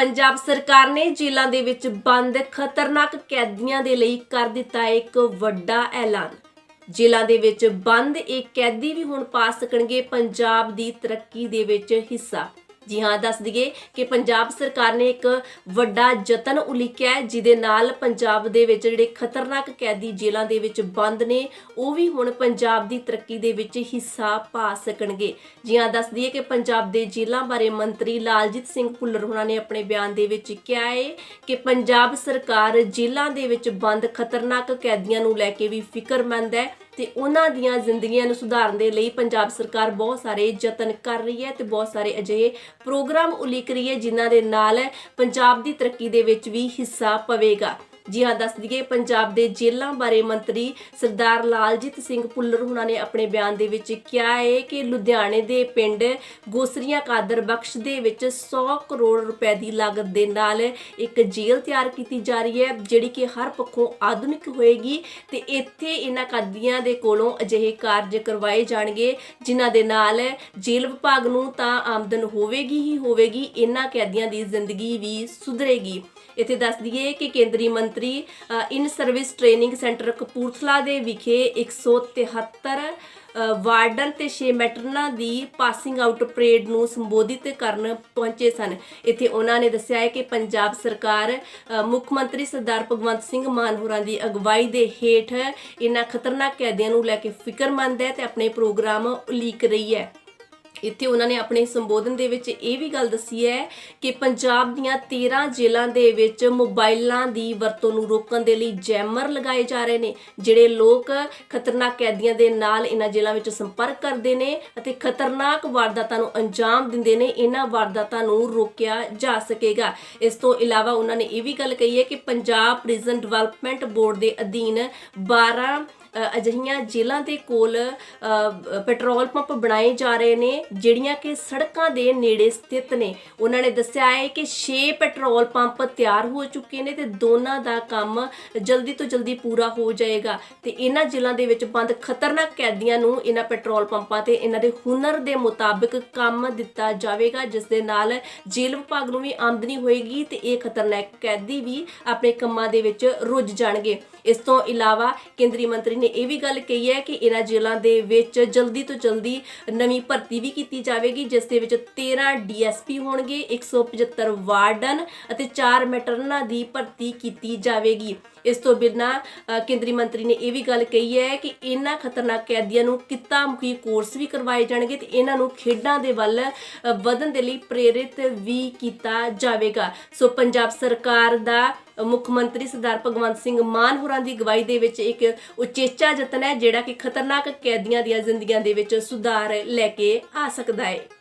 ਪੰਜਾਬ ਸਰਕਾਰ ਨੇ ਜੇਲ੍ਹਾਂ ਦੇ ਵਿੱਚ ਬੰਦ ਖਤਰਨਾਕ ਕੈਦੀਆਂ ਦੇ ਲਈ ਕਰ ਦਿੱਤਾ ਇੱਕ ਵੱਡਾ ਐਲਾਨ। ਜੇਲ੍ਹਾਂ ਦੇ ਵਿੱਚ ਬੰਦ ਇਹ ਕੈਦੀ ਵੀ ਹੁਣ ਪਾ ਸਕਣਗੇ, ਪੰਜਾਬ ਦੀ ਤਰੱਕੀ ਦੇ ਵਿੱਚ ਹਿੱਸਾ। ਜੀ ਹਾਂ, ਦੱਸ ਦਈਏ ਕਿ ਪੰਜਾਬ ਸਰਕਾਰ ਨੇ ਇੱਕ ਵੱਡਾ ਯਤਨ ਉਲੀਕਿਆ ਹੈ, ਜਿਹਦੇ ਨਾਲ ਪੰਜਾਬ ਦੇ ਵਿੱਚ ਜਿਹੜੇ ਖਤਰਨਾਕ ਕੈਦੀ ਜੇਲ੍ਹਾਂ ਦੇ ਵਿੱਚ ਬੰਦ ਨੇ, ਉਹ ਵੀ ਹੁਣ ਪੰਜਾਬ ਦੀ ਤਰੱਕੀ ਦੇ ਵਿੱਚ ਹਿੱਸਾ ਪਾ ਸਕਣਗੇ। ਜੀ ਹਾਂ, ਦੱਸ ਦਈਏ ਕਿ ਪੰਜਾਬ ਦੇ ਜੇਲ੍ਹਾਂ ਬਾਰੇ ਮੰਤਰੀ ਲਾਲਜੀਤ ਸਿੰਘ ਭੁੱਲਰ ਹੋਣਾ ਨੇ ਆਪਣੇ ਬਿਆਨ ਦੇ ਵਿੱਚ ਕਿਹਾ ਹੈ ਕਿ ਪੰਜਾਬ ਸਰਕਾਰ ਜੇਲ੍ਹਾਂ ਦੇ ਵਿੱਚ ਬੰਦ ਖਤਰਨਾਕ ਕੈਦੀਆਂ ਨੂੰ ਲੈ ਕੇ ਵੀ ਫਿਕਰਮੰਦ ਹੈ। ਤੇ ਉਹਨਾਂ ਦੀਆਂ ਜ਼ਿੰਦਗੀਆਂ ਨੂੰ ਸੁਧਾਰਨ ਦੇ ਲਈ ਪੰਜਾਬ ਸਰਕਾਰ ਬਹੁਤ ਸਾਰੇ ਯਤਨ ਕਰ ਰਹੀ ਹੈ ਤੇ ਬਹੁਤ ਸਾਰੇ ਅਜਿਹੇ ਪ੍ਰੋਗਰਾਮ ਉਲੀਕ ਰਹੀ ਹੈ, ਜਿਨ੍ਹਾਂ ਦੇ ਨਾਲ ਪੰਜਾਬ ਦੀ ਤਰੱਕੀ ਦੇ ਵਿੱਚ ਵੀ ਹਿੱਸਾ ਪਵੇਗਾ। ਜੀ ਹਾਂ, ਦੱਸ ਦਈਏ, ਪੰਜਾਬ ਦੇ ਜੇਲ੍ਹਾਂ ਬਾਰੇ ਮੰਤਰੀ ਸਰਦਾਰ ਲਾਲਜੀਤ ਸਿੰਘ ਭੁੱਲਰ ਹੁਣਾਂ ਨੇ ਆਪਣੇ ਬਿਆਨ ਦੇ ਵਿੱਚ ਕਿਹਾ ਹੈ ਕਿ ਲੁਧਿਆਣੇ ਦੇ ਪਿੰਡ ਗੋਸਰੀਆਂ ਕਾਦਰ ਬਖਸ਼ ਦੇ ਵਿੱਚ 100 ਕਰੋੜ ਰੁਪਏ ਦੀ ਲਾਗਤ ਦੇ ਨਾਲ ਇੱਕ ਜੇਲ੍ਹ ਤਿਆਰ ਕੀਤੀ ਜਾ ਰਹੀ ਹੈ, ਜਿਹੜੀ ਕਿ ਹਰ ਪੱਖੋਂ ਆਧੁਨਿਕ ਹੋਏਗੀ ਤੇ ਇੱਥੇ ਇਹਨਾਂ ਕਾਦੀਆਂ ਦੇ ਕੋਲੋਂ ਅਜਿਹੇ ਕਾਰਜ ਕਰਵਾਏ ਜਾਣਗੇ, ਜਿਨ੍ਹਾਂ ਦੇ ਨਾਲ ਜੇਲ੍ਹ ਵਿਭਾਗ ਨੂੰ ਤਾਂ ਆਮਦਨ ਹੋਵੇਗੀ ਹੀ ਹੋਵੇਗੀ, ਇਹਨਾਂ ਕੈਦੀਆਂ ਦੀ ਜ਼ਿੰਦਗੀ ਵੀ ਸੁਧਰੇਗੀ। ਇੱਥੇ ਦੱਸ ਦਈਏ ਕਿ ਕੇਂਦਰੀ ਮੰਤਰੀ ਮੰਤਰੀ in service training centre Kapurthala ਦੇ ਵਿਖੇ 173 ਅ, ਵਾਰਡਨ ਤੇ 6 ਮੈਟਰਨਾਂ ਦੀ ਪਾਸਿੰਗ ਆਊਟ ਪਰੇਡ ਨੂੰ ਸੰਬੋਧਿਤ ਕਰਨ ਪਹੁੰਚੇ ਸਨ। ਇੱਥੇ ਉਹਨਾਂ ਨੇ ਦੱਸਿਆ ਹੈ ਕਿ ਪੰਜਾਬ ਸਰਕਾਰ ਮੁੱਖ ਮੰਤਰੀ ਸਰਦਾਰ ਭਗਵੰਤ ਸਿੰਘ ਮਾਨ ਹੋਰਾਂ ਦੀ ਅਗਵਾਈ ਦੇ ਹੇਠ ਇਹਨਾਂ ਖਤਰਨਾਕ ਕੈਦੀਆਂ ਨੂੰ ਲੈ ਕੇ ਫਿਕਰਮੰਦ ਹੈ ਤੇ ਆਪਣੇ ਪ੍ਰੋਗਰਾਮ ਉਲੀਕ ਰਹੀ ਹੈ। ਇੱਥੇ ਉਹਨਾਂ ਨੇ ਆਪਣੇ ਸੰਬੋਧਨ ਦੇ ਵਿੱਚ ਇਹ ਵੀ ਗੱਲ ਦੱਸੀ ਹੈ ਕਿ ਪੰਜਾਬ ਦੀਆਂ 13 ਜੇਲ੍ਹਾਂ ਦੇ ਵਿੱਚ ਮੋਬਾਈਲਾਂ ਦੀ ਵਰਤੋਂ ਨੂੰ ਰੋਕਣ ਦੇ ਲਈ ਜੈਮਰ ਲਗਾਏ ਜਾ ਰਹੇ ਨੇ, ਜਿਹੜੇ ਲੋਕ ਖਤਰਨਾਕ ਕੈਦੀਆਂ ਦੇ ਨਾਲ ਇਹਨਾਂ ਜੇਲ੍ਹਾਂ ਵਿੱਚ ਸੰਪਰਕ ਕਰਦੇ ਨੇ ਅਤੇ ਖਤਰਨਾਕ ਵਾਰਦਾਤਾਂ ਨੂੰ ਅੰਜਾਮ ਦਿੰਦੇ ਨੇ, ਇਹਨਾਂ ਵਾਰਦਾਤਾਂ ਨੂੰ ਰੋਕਿਆ ਜਾ ਸਕੇਗਾ। ਇਸ ਤੋਂ ਇਲਾਵਾ ਉਹਨਾਂ ਨੇ ਇਹ ਵੀ ਗੱਲ ਕਹੀ ਹੈ ਕਿ ਪੰਜਾਬ ਪ੍ਰਿਜ਼ਨ ਡਿਵੈਲਪਮੈਂਟ ਬੋਰਡ ਦੇ ਅਧੀਨ 12 ਅਜਿਹੀਆਂ ਜੇਲ੍ਹਾਂ ਦੇ ਕੋਲ ਪੈਟਰੋਲ ਪੰਪ ਬਣਾਏ ਜਾ ਰਹੇ ਨੇ, ਜਿਹੜੀਆਂ ਕਿ ਸੜਕਾਂ ਦੇ ਨੇੜੇ ਸਥਿਤ ਨੇ। ਉਹਨਾਂ ਨੇ ਦੱਸਿਆ ਹੈ ਕਿ 6 ਪੈਟਰੋਲ ਪੰਪ ਤਿਆਰ ਹੋ ਚੁੱਕੇ ਨੇ ਤੇ ਦੋਨਾਂ ਦਾ ਕੰਮ ਜਲਦੀ ਤੋਂ ਜਲਦੀ ਪੂਰਾ ਹੋ ਜਾਏਗਾ। ਤੇ ਇਹਨਾਂ ਜੇਲ੍ਹਾਂ ਦੇ ਵਿੱਚ ਬੰਦ ਖਤਰਨਾਕ ਕੈਦੀਆਂ ਨੂੰ ਇਹਨਾਂ ਪੈਟਰੋਲ ਪੰਪਾਂ ਤੇ ਇਹਨਾਂ ਦੇ ਹੁਨਰ ਦੇ ਮੁਤਾਬਿਕ ਕੰਮ ਦਿੱਤਾ ਜਾਵੇਗਾ, ਜਿਸ ਦੇ ਨਾਲ ਜੇਲ੍ਹ ਵਿਭਾਗ ਨੂੰ ਵੀ ਆਮਦਨੀ ਹੋਏਗੀ ਤੇ ਇਹ ਖਤਰਨਾਕ ਕੈਦੀ ਵੀ ਆਪਣੇ ਕੰਮਾਂ ਦੇ ਵਿੱਚ ਰੁੱਝ ਜਾਣਗੇ। ਇਸ ਤੋਂ ਇਲਾਵਾ ਕੇਂਦਰੀ ਮੰਤਰੀ ਨੇ ਇਹ ਵੀ ਗੱਲ ਕਹੀ ਹੈ ਕਿ ਇਹਨਾਂ ਜੇਲ੍ਹਾਂ ਦੇ ਵਿੱਚ ਜਲਦੀ ਤੋਂ ਜਲਦੀ ਨਵੀਂ ਭਰਤੀ ਵੀ ਕੀਤੀ ਜਾਵੇਗੀ, ਜਿਸ ਦੇ ਵਿੱਚ 13 ਡੀਐਸਪੀ ਹੋਣਗੇ 175 ਵਾਰਡਨ ਅਤੇ 4 ਮੈਟਰਨਾਂ ਦੀ ਭਰਤੀ ਕੀਤੀ ਜਾਵੇਗੀ। ਇਸ ਤੋਂ ਬਿਨਾਂ ਕੇਂਦਰੀ ਮੰਤਰੀ ਨੇ ਇਹ ਵੀ ਗੱਲ ਕਹੀ ਹੈ ਕਿ ਇਹਨਾਂ ਖਤਰਨਾਕ ਕੈਦੀਆਂ ਨੂੰ ਕਿੱਤਾ ਮੁਖੀ ਕੋਰਸ ਵੀ ਕਰਵਾਏ ਜਾਣਗੇ ਤੇ ਇਹਨਾਂ ਨੂੰ ਖੇਡਾਂ ਦੇ ਵੱਲ ਵਧਣ ਦੇ ਲਈ ਪ੍ਰੇਰਿਤ ਵੀ ਕੀਤਾ ਜਾਵੇਗਾ। ਸੋ ਪੰਜਾਬ ਸਰਕਾਰ ਦਾ ਮੁੱਖ ਮੰਤਰੀ ਸਰਦਾਰ ਭਗਵੰਤ ਸਿੰਘ ਮਾਨ ਹੋਰਾਂ ਦੀ ਅਗਵਾਈ ਦੇ ਵਿੱਚ ਇੱਕ ਉਚੇਚਾ ਯਤਨ ਹੈ, ਜਿਹੜਾ ਕਿ ਖਤਰਨਾਕ ਕੈਦੀਆਂ ਦੀਆਂ ਜ਼ਿੰਦਗੀਆਂ ਦੇ ਵਿੱਚ ਸੁਧਾਰ ਲੈ ਕੇ ਆ ਸਕਦਾ ਹੈ।